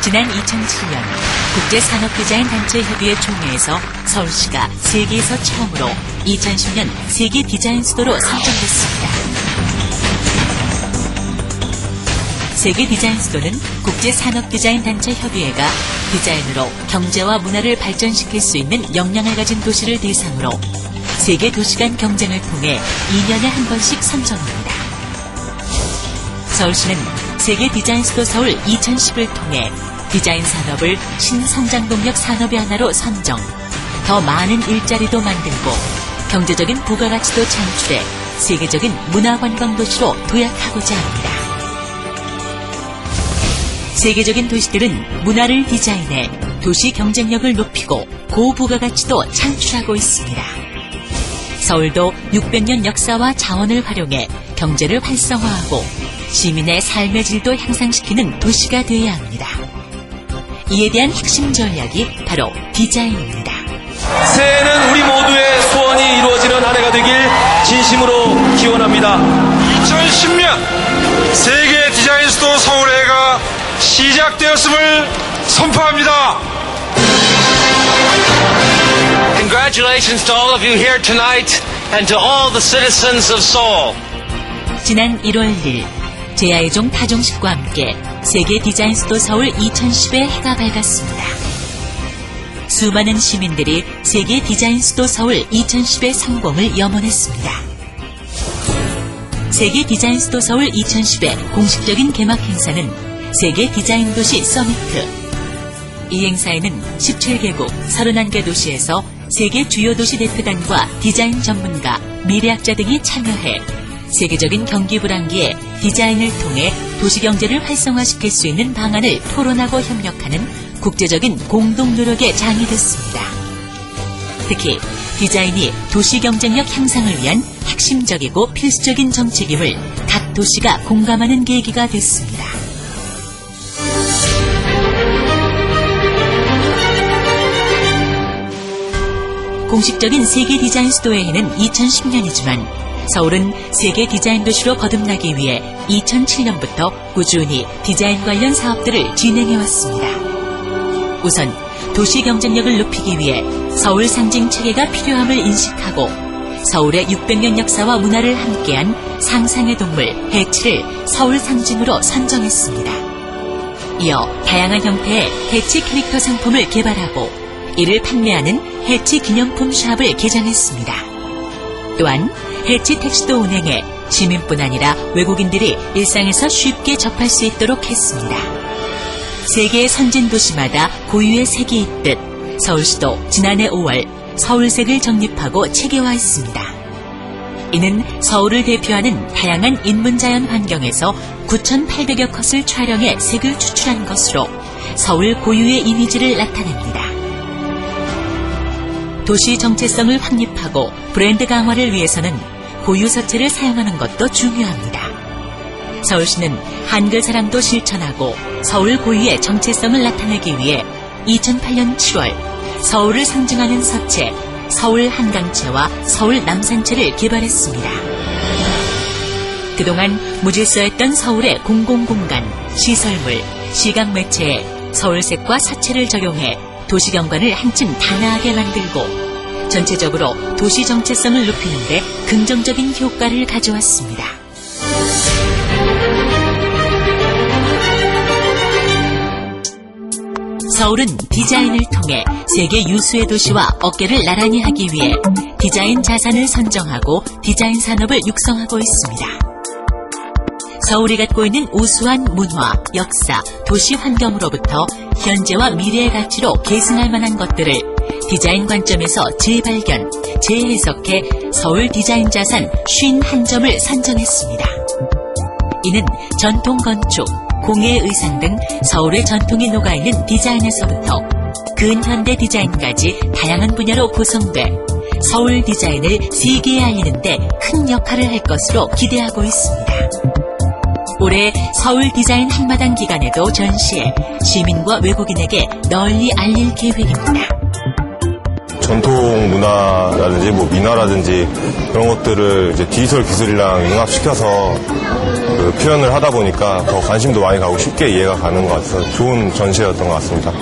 지난 2007년 국제산업디자인 단체 협의회 총회에서 서울시가 세계에서 처음으로 2010년 세계 디자인 수도로 선정됐습니다. 세계 디자인 수도는 국제산업디자인 단체 협의회가 디자인으로 경제와 문화를 발전시킬 수 있는 역량을 가진 도시를 대상으로 세계 도시 간 경쟁을 통해 2년에 한 번씩 선정합니다. 서울시는 세계 디자인 수도 서울 2010을 통해 디자인 산업을 신성장 동력 산업의 하나로 선정, 더 많은 일자리도 만들고 경제적인 부가가치도 창출해 세계적인 문화관광 도시로 도약하고자 합니다. 세계적인 도시들은 문화를 디자인해 도시 경쟁력을 높이고 고부가가치도 창출하고 있습니다. 서울도 600년 역사와 자원을 활용해 경제를 활성화하고 시민의 삶의 질도 향상시키는 도시가 되어야 합니다. 이에 대한 핵심 전략이 바로 디자인입니다. 새해는 우리 모두의 소원이 이루어지는 한 해가 되길 진심으로 기원합니다. 2010년 세계 디자인 수도 서울해가 시작되었음을 선포합니다. Congratulations to all of you here tonight and to all the citizens of Seoul. 지난 1월 1일 제야의종 타종식과 함께 세계 디자인 수도 서울 2010의 해가 밝았습니다. 수많은 시민들이 세계 디자인 수도 서울 2010의 성공을 염원했습니다. 세계 디자인 수도 서울 2010의 공식적인 개막 행사는 세계 디자인 도시 서미트. 이 행사에는 17개국 31개 도시에서 세계 주요 도시 대표단과 디자인 전문가, 미래학자 등이 참여해 세계적인 경기 불황기에 디자인을 통해 도시 경제를 활성화시킬 수 있는 방안을 토론하고 협력하는 국제적인 공동 노력의 장이 됐습니다. 특히 디자인이 도시 경쟁력 향상을 위한 핵심적이고 필수적인 정책임을 각 도시가 공감하는 계기가 됐습니다. 공식적인 세계 디자인 수도의 해는 2010년이지만 서울은 세계 디자인 도시로 거듭나기 위해 2007년부터 꾸준히 디자인 관련 사업들을 진행해 왔습니다. 우선 도시 경쟁력을 높이기 위해 서울 상징 체계가 필요함을 인식하고 서울의 600년 역사와 문화를 함께한 상상의 동물 해치를 서울 상징으로 선정했습니다. 이어 다양한 형태의 해치 캐릭터 상품을 개발하고 이를 판매하는 해치 기념품 샵을 개장했습니다. 또한 해치 택시도 운행해 시민뿐 아니라 외국인들이 일상에서 쉽게 접할 수 있도록 했습니다. 세계의 선진 도시마다 고유의 색이 있듯 서울시도 지난해 5월 서울색을 정립하고 체계화했습니다. 이는 서울을 대표하는 다양한 인문자연 환경에서 9,800여 컷을 촬영해 색을 추출한 것으로 서울 고유의 이미지를 나타냅니다. 도시 정체성을 확립하고 브랜드 강화를 위해서는 고유 서체를 사용하는 것도 중요합니다. 서울시는 한글 사랑도 실천하고 서울 고유의 정체성을 나타내기 위해 2008년 7월 서울을 상징하는 서체 서울 한강체와 서울 남산체를 개발했습니다. 그동안 무질서했던 서울의 공공공간, 시설물, 시각 매체에 서울색과 서체를 적용해 도시경관을 한층 단아하게 만들고 전체적으로 도시 정체성을 높이는 데 긍정적인 효과를 가져왔습니다. 서울은 디자인을 통해 세계 유수의 도시와 어깨를 나란히 하기 위해 디자인 자산을 선정하고 디자인 산업을 육성하고 있습니다. 서울이 갖고 있는 우수한 문화, 역사, 도시 환경으로부터 현재와 미래의 가치로 계승할 만한 것들을 디자인 관점에서 재발견, 재해석해 서울 디자인 자산 51점을 선정했습니다. 이는 전통 건축, 공예 의상 등 서울의 전통이 녹아있는 디자인에서부터 근현대 디자인까지 다양한 분야로 구성돼 서울 디자인을 세계에 알리는데 큰 역할을 할 것으로 기대하고 있습니다. 올해 서울 디자인 한마당 기간에도 전시해 시민과 외국인에게 널리 알릴 계획입니다. 전통 문화라든지 뭐 민화라든지 그런 것들을 이제 디지털 기술이랑 융합시켜서 그 표현을 하다 보니까 더 관심도 많이 가고 쉽게 이해가 가는 것 같아서 좋은 전시회였던 것 같습니다.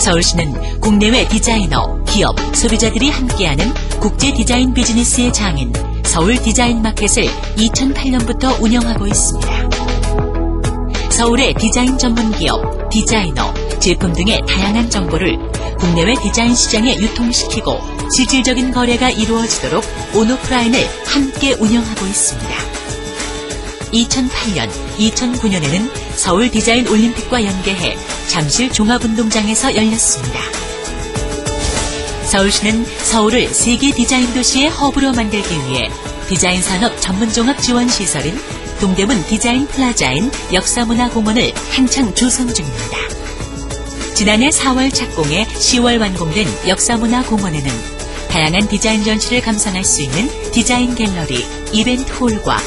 서울시는 국내외 디자이너, 기업, 소비자들이 함께하는 국제 디자인 비즈니스의 장인 서울 디자인 마켓을 2008년부터 운영하고 있습니다. 서울의 디자인 전문 기업, 디자이너, 제품 등의 다양한 정보를 국내외 디자인 시장에 유통시키고 실질적인 거래가 이루어지도록 온오프라인을 함께 운영하고 있습니다. 2008년, 2009년에는 서울 디자인 올림픽과 연계해 잠실 종합운동장에서 열렸습니다. 서울시는 서울을 세계 디자인 도시의 허브로 만들기 위해 디자인 산업 전문 종합 지원 시설인 동대문 디자인 플라자인 역사문화공원을 한창 조성 중입니다. 지난해 4월 착공해 10월 완공된 역사문화공원에는 다양한 디자인 전시를 감상할 수 있는 디자인 갤러리, 이벤트 홀과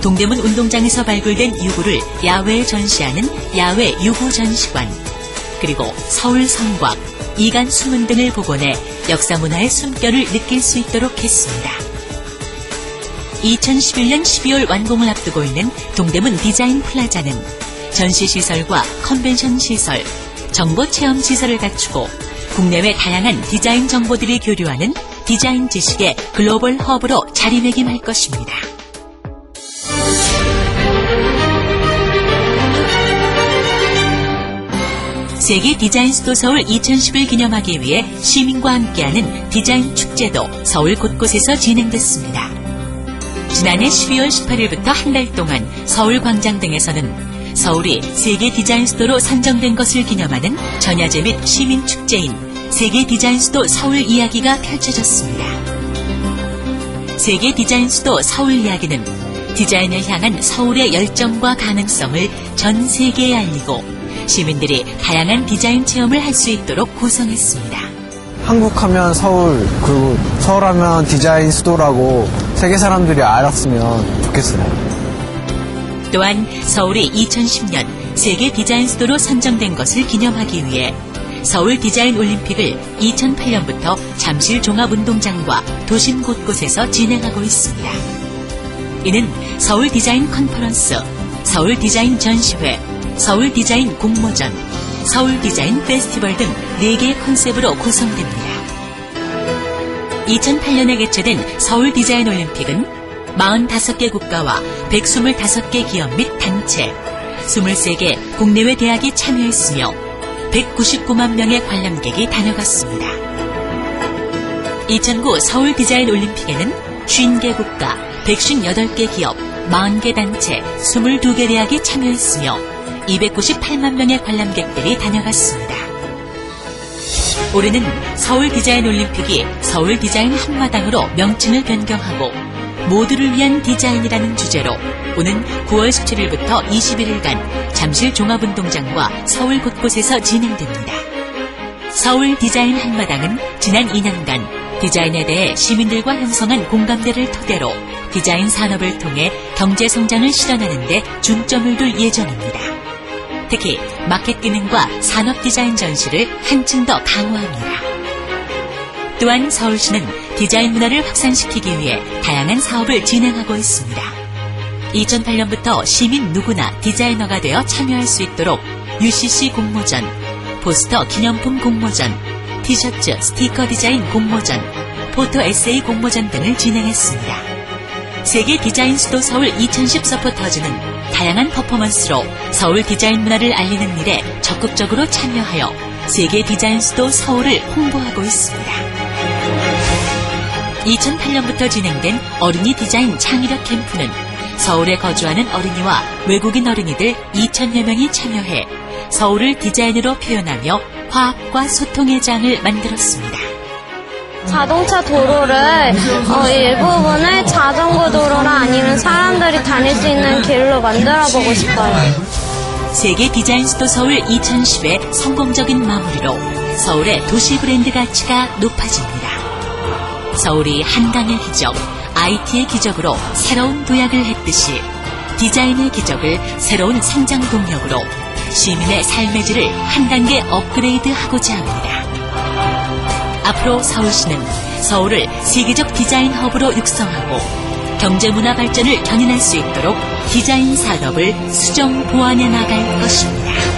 동대문 운동장에서 발굴된 유구를 야외에 전시하는 야외 유구 전시관, 그리고 서울 성곽, 이간 수문 등을 복원해 역사 문화의 숨결을 느낄 수 있도록 했습니다. 2011년 12월 완공을 앞두고 있는 동대문 디자인 플라자는 전시시설과 컨벤션 시설, 정보 체험 시설을 갖추고 국내외 다양한 디자인 정보들이 교류하는 디자인 지식의 글로벌 허브로 자리매김할 것입니다. 세계 디자인 수도 서울 2010을 기념하기 위해 시민과 함께하는 디자인 축제도 서울 곳곳에서 진행됐습니다. 지난해 12월 18일부터 한 달 동안 서울 광장 등에서는 서울이 세계 디자인 수도로 선정된 것을 기념하는 전야제 및 시민 축제인 세계 디자인 수도 서울 이야기가 펼쳐졌습니다. 세계 디자인 수도 서울 이야기는 디자인을 향한 서울의 열정과 가능성을 전 세계에 알리고 시민들이 다양한 디자인 체험을 할 수 있도록 구성했습니다. 한국 하면 서울, 그리고 서울 하면 디자인 수도라고 세계 사람들이 알았으면 좋겠어요. 또한 서울이 2010년 세계 디자인 수도로 선정된 것을 기념하기 위해 서울 디자인 올림픽을 2008년부터 잠실 종합운동장과 도심 곳곳에서 진행하고 있습니다. 이는 서울 디자인 컨퍼런스, 서울 디자인 전시회, 서울 디자인 공모전, 서울 디자인 페스티벌 등 4개의 컨셉으로 구성됩니다. 2008년에 개최된 서울 디자인 올림픽은 45개 국가와 125개 기업 및 단체, 23개 국내외 대학이 참여했으며 199만 명의 관람객이 다녀갔습니다. 2009 서울 디자인 올림픽에는 50개 국가, 158개 기업, 40개 단체, 22개 대학이 참여했으며 298만 명의 관람객들이 다녀갔습니다. 올해는 서울 디자인 올림픽이 서울 디자인 한마당으로 명칭을 변경하고 모두를 위한 디자인이라는 주제로 오는 9월 17일부터 21일간 잠실 종합운동장과 서울 곳곳에서 진행됩니다. 서울 디자인 한마당은 지난 2년간 디자인에 대해 시민들과 형성한 공감대를 토대로 디자인 산업을 통해 경제 성장을 실현하는 데 중점을 둘 예정입니다. 특히 마켓 기능과 산업 디자인 전시를 한층 더 강화합니다. 또한 서울시는 디자인 문화를 확산시키기 위해 다양한 사업을 진행하고 있습니다. 2008년부터 시민 누구나 디자이너가 되어 참여할 수 있도록 UCC 공모전, 포스터 기념품 공모전, 티셔츠 스티커 디자인 공모전, 포토 에세이 공모전 등을 진행했습니다. 세계 디자인 수도 서울 2010 서포터즈는 다양한 퍼포먼스로 서울 디자인 문화를 알리는 일에 적극적으로 참여하여 세계 디자인 수도 서울을 홍보하고 있습니다. 2008년부터 진행된 어린이 디자인 창의력 캠프는 서울에 거주하는 어린이와 외국인 어린이들 2천여 명이 참여해 서울을 디자인으로 표현하며 화합과 소통의 장을 만들었습니다. 자동차 도로를 어, 일부분을 자전거 도로라 아니면 사람들이 다닐 수 있는 길로 만들어 보고 싶어요. 세계 디자인 수도 서울 2010의 성공적인 마무리로 서울의 도시 브랜드 가치가 높아집니다. 서울이 한강의 기적, IT의 기적으로 새로운 도약을 했듯이 디자인의 기적을 새로운 성장 동력으로 시민의 삶의 질을 한 단계 업그레이드 하고자 합니다. 앞으로 서울시는 서울을 세계적 디자인 허브로 육성하고 경제 문화 발전을 견인할 수 있도록 디자인 산업을 수정 보완해 나갈 것입니다.